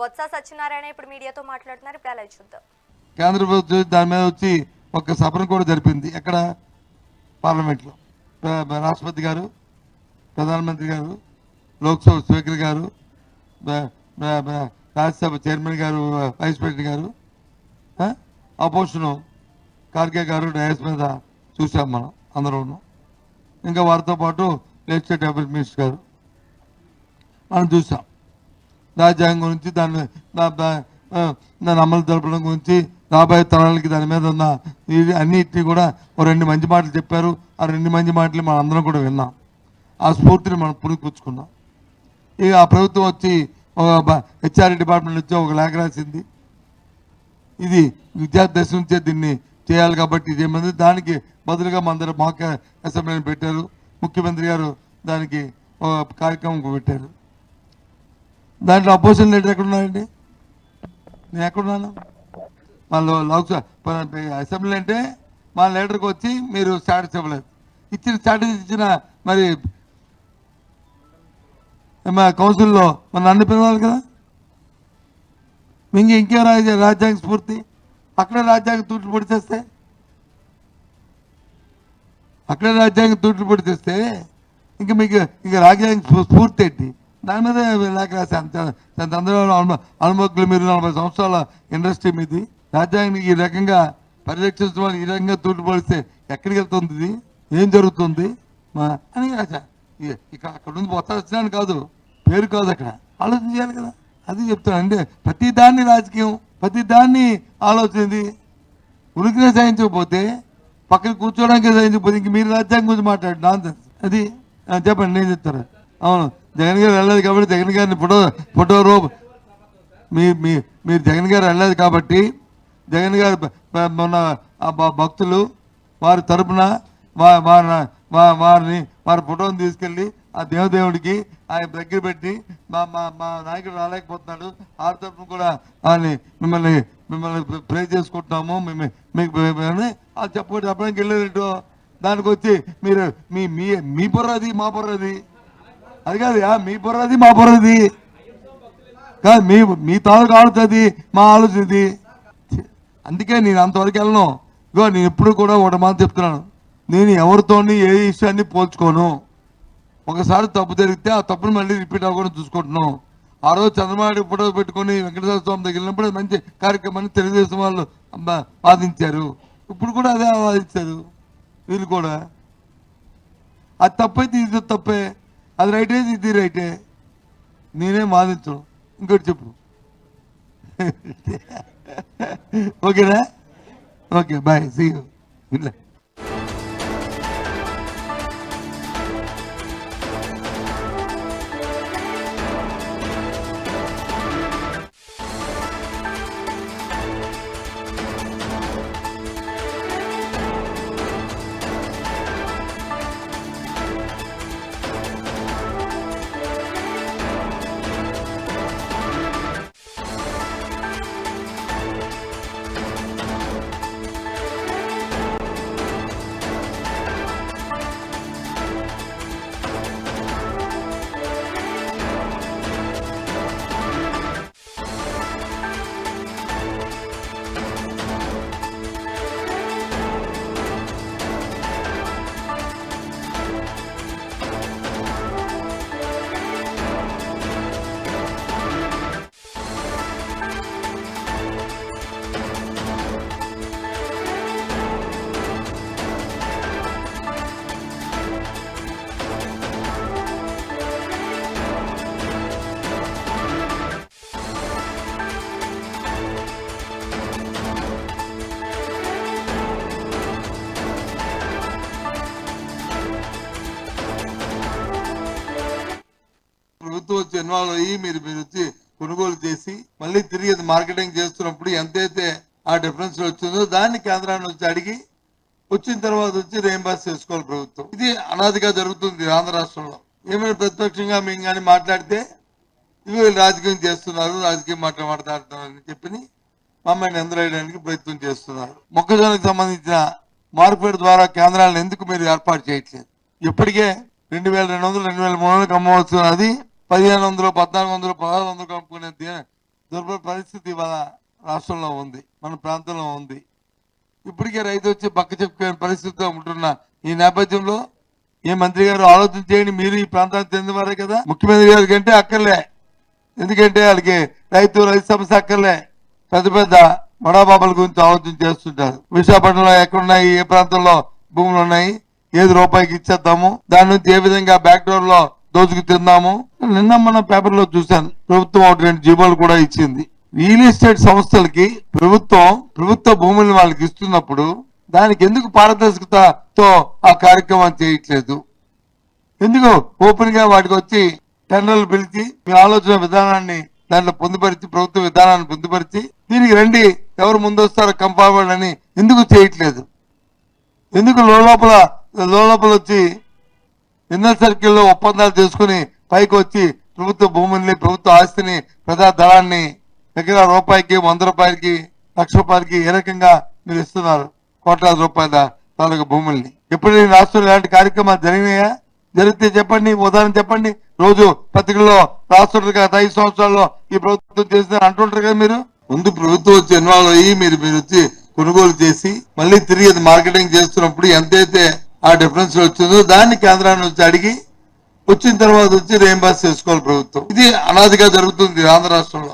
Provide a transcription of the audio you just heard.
బొత్స సత్యనారాయణ ఇప్పుడు మీడియాతో మాట్లాడుతున్నారు. ఇప్పుడు అలా చూద్దాం. కేంద్ర ప్రభుత్వం దాని మీద వచ్చి ఒక సభను కూడా జరిపింది. ఎక్కడ? పార్లమెంట్లో. రాష్ట్రపతి గారు ప్రధానమంత్రి గారు లోక్సభ స్పీకర్ గారు రాజ్యసభ చైర్మన్ గారు వైస్ ప్రెసిడెంట్ గారు అపోజిషన్ కార్గే గారు డయాస్ మీద చూసాం మనం అందరూ ఇంకా వారితో పాటు లెజిస్లేటివ్ అఫేర్స్ మినిస్టర్ గారు. మనం చూసాం. రాజ్యాంగం గురించి దాని దాని అమలు జరపడం గురించి రాబోయే తరాలకి దాని మీద ఉన్న ఇది అన్నిటినీ కూడా ఓ రెండు మంచి మాటలు చెప్పారు. ఆ రెండు మంచి మాటలు మనం అందరం కూడా విన్నాం. ఆ స్ఫూర్తిని మనం పురిపుచ్చుకున్నాం ఇక ఆ ప్రభుత్వం వచ్చి ఒక హెచ్ఆర్ డిపార్ట్మెంట్ వచ్చి ఒక లేఖ రాసింది. ఇది విద్యార్థి దశ నుంచే దీన్ని చేయాలి కాబట్టి ఇది ఏమంది? దానికి బదులుగా మందరు మాక అసెంబ్లీని పెట్టారు. ముఖ్యమంత్రి గారు దానికి ఒక కార్యక్రమం పెట్టారు. దాంట్లో అపోజిషన్ లీడర్ ఎక్కడున్నాడండి నేను ఎక్కడున్నాను? వాళ్ళు లోక్సభ అసెంబ్లీ అంటే మా లీడర్కి వచ్చి మీరు స్టాటస్ ఇవ్వలేదు. ఇచ్చిన స్టాటస్ ఇచ్చిన మరి మా కౌన్సిల్లో మన అన్ని పిలవాలి కదా? ఇంక ఇంకే రాజ్య రాజ్యాంగ స్ఫూర్తి? అక్కడే రాజ్యాంగ తూట్లు పొడిచేస్తే అక్కడే రాజ్యాంగ తూట్లు పొడిచేస్తే ఇంక మీకు ఇంకా రాజ్యాంగ స్ఫూర్తి ఏంటి? దాని మీద లేక రాశాను అందరూ మీరు నలభై సంవత్సరాల ఇండస్ట్రీ మీది. రాజ్యాంగాన్ని ఈ రకంగా పరిరక్షించడం వల్ల ఈ రకంగా తూట్లు ఎక్కడికి వెళ్తుంది ఇది? ఏం జరుగుతుంది? మా అని రాశా. ఇక్కడ అక్కడ నుంచి మొత్తం వచ్చినాను కాదు. పేరు కాదు అక్కడ. ఆలోచన చేయాలి కదా. అది చెప్తాను అంటే ప్రతి దాన్ని రాజకీయం ప్రతి దాన్ని ఆలోచనది ఉనికినే సహించకపోతే పక్కన కూర్చోడానికి సహించకపోతే ఇంక మీరు రాజ్యాంగం గురించి మాట్లాడు. నాన్ అది చెప్పండి నేను చెప్తాను. అవును. జగన్ గారు వెళ్ళలేదు కాబట్టి జగన్ గారిని ఫోటో ఫోటో రూప్ మీ మీ మీరు జగన్ గారు వెళ్ళలేదు కాబట్టి జగన్ గారు మొన్న భక్తులు వారి తరపున వారి వారిని వారి ఫోటోని తీసుకెళ్ళి ఆ దేవదేవుడికి ఆయన దగ్గర పెట్టి మా మా మా నాయకుడు రాలేకపోతున్నాడు. ఆ తరపున కూడా ఆయన మిమ్మల్ని మిమ్మల్ని ప్రే చేసుకుంటున్నాము. మేము మీకు అని అది చెప్పడానికి వెళ్ళేటట్టు దానికి వచ్చి మీరు మీ మీ మీ బుర్రది మా బుర్రది. అది కాదు యా, మీ బుర్రది మా బుర్రది. కాదు మీ మీ తాలూకు ఆడుతుంది మా ఆలోచింది అందుకే నేను అంతవరకు వెళ్ళను. ఇగో నేను ఎప్పుడు కూడా ఒకటి మాట చెప్తున్నాను. నేను ఎవరితోని ఏ విషయాన్ని పోల్చుకోను. ఒకసారి తప్పు జరిగితే ఆ తప్పును మళ్ళీ రిపీట్ అవ్వకుండా చూసుకుంటున్నాం. ఆ రోజు చంద్రబాబు ఫోటో పెట్టుకొని వెంకటేశ్వర స్వామి దగ్గర వెళ్ళినప్పుడు మంచి కార్యక్రమాన్ని తెలుగుదేశం వాళ్ళు వాదించారు. ఇప్పుడు కూడా అదే వాదించారు. వీళ్ళు కూడా. అది తప్పైతే ఇది తప్పే. అది రైటే ఇది రైటే నేనేం వాదించను ఇంకోటి చెప్పు. ఓకేనా? Okay bye see you good luck వచ్చి ఇన్వాల్వ్ అయ్యి మీరు మీరు వచ్చి కొనుగోలు చేసి మళ్ళీ తిరిగి అది మార్కెటింగ్ చేస్తున్నప్పుడు ఎంతైతే ఆ డిఫరెన్స్ వచ్చిందో దాన్ని కేంద్రాన్ని వచ్చి అడిగి వచ్చిన తర్వాత వచ్చి రేంబాస్ చేసుకోవాలి ప్రభుత్వం. ఇది అనాదిగా జరుగుతుంది ఆంధ్ర రాష్ట్రంలో. ఏమైనా ప్రత్యక్షంగా మేము కానీ మాట్లాడితే ఇవి రాజకీయం చేస్తున్నారు రాజకీయం మాట మాట్లాడుతున్నారు అని చెప్పి మమ్మల్ని ఎందరేయడానికి ప్రయత్నం చేస్తున్నారు. మొక్కజొన్నకు సంబంధించిన మార్పిడి ద్వారా కేంద్రాలను ఎందుకు మీరు ఏర్పాటు చేయట్లేదు? ఇప్పటికే రెండు వేల రెండు వందలు రెండు వేల మూడు వందలకు అమ్మవచ్చు అది పదిహేను వందలు పద్నాలుగు వందలు పదహారు వందలు అమ్ముకునే దుర్భ పరిస్థితి ఇవాళ రాష్ట్రంలో ఉంది మన ప్రాంతంలో ఉంది. ఇప్పటికే రైతు వచ్చి పక్క చెప్పుకునే పరిస్థితిలో ఉంటున్న ఈ నేపథ్యంలో ఏ మంత్రి గారు ఆలోచన చేయండి మీరు ఈ ప్రాంతానికి చెందినవారే కదా? ముఖ్యమంత్రి గారి కంటే అక్కర్లే. ఎందుకంటే వాళ్ళకి రైతు రైతు సమస్య అక్కర్లే. పెద్ద పెద్ద బడాబాబుల గురించి ఆలోచన చేస్తుంటారు. విశాఖపట్నంలో ఎక్కడున్నాయి? ఏ ప్రాంతంలో భూములు ఉన్నాయి? ఏది రూపాయికి ఇచ్చేద్దాము? దాని నుంచి ఏ విధంగా బ్యాక్ డోర్లో దోచుకు తిన్నాము. నిన్న మన పేపర్లో చూశాను. ప్రభుత్వం ఒకటి రెండు జీవోలు కూడా ఇచ్చింది. రియల్ ఎస్టేట్ సంస్థలకి ప్రభుత్వం ప్రభుత్వ భూములను వాళ్ళకి ఇస్తున్నప్పుడు దానికి ఎందుకు పారదర్శకతతో ఆ కార్యక్రమం చేయట్లేదు? ఎందుకు ఓపెన్గా వాటికి వచ్చి టెండర్లు పిలిచి మీ ఆలోచన విధానాన్ని దాంట్లో పొందుపరిచి ప్రభుత్వ విధానాన్ని పొందుపరిచి దీనికి రండి ఎవరు ముందొస్తారో కంపార్ట్మెంట్ అని ఎందుకు చేయట్లేదు? ఎందుకు లోపల లోపల వచ్చి ఇన్నర్ సర్కిల్లో ఒప్పందాలు చేసుకుని పైకి వచ్చి ప్రభుత్వ భూముల్ని ప్రభుత్వ ఆస్తిని ప్రజా ధనాన్ని దగ్గర రూపాయికి వంద రూపాయలకి లక్ష రూపాయలకి ఏ రకంగా మీరు ఇస్తున్నారు? కోట్లాది రూపాయల తాలూకు భూముల్ని. ఎప్పుడు ఈ రాష్ట్రంలో ఇలాంటి కార్యక్రమాలు జరిగినాయా? జరిగితే చెప్పండి ఉదాహరణ చెప్పండి. రోజు పత్రికల్లో రాస్తుంటారు కదా ఐదు సంవత్సరాల్లో ఈ ప్రభుత్వం చేసిన అంటుంటారు కదా మీరు? ముందు ప్రభుత్వం వచ్చి ఇన్వాల్వ్ అయ్యి మీరు మీరు వచ్చి కొనుగోలు చేసి మళ్ళీ తిరిగి మార్కెటింగ్ చేస్తున్నప్పుడు ఎంతైతే ఆ డిఫరెన్స్ వచ్చిందో దాన్ని కేంద్రాన్ని వచ్చి అడిగి వచ్చిన తర్వాత వచ్చి రేంబాస్ చేసుకోవాలి ప్రభుత్వం. ఇది అనాదిగా జరుగుతుంది ఆంధ్ర రాష్ట్రంలో.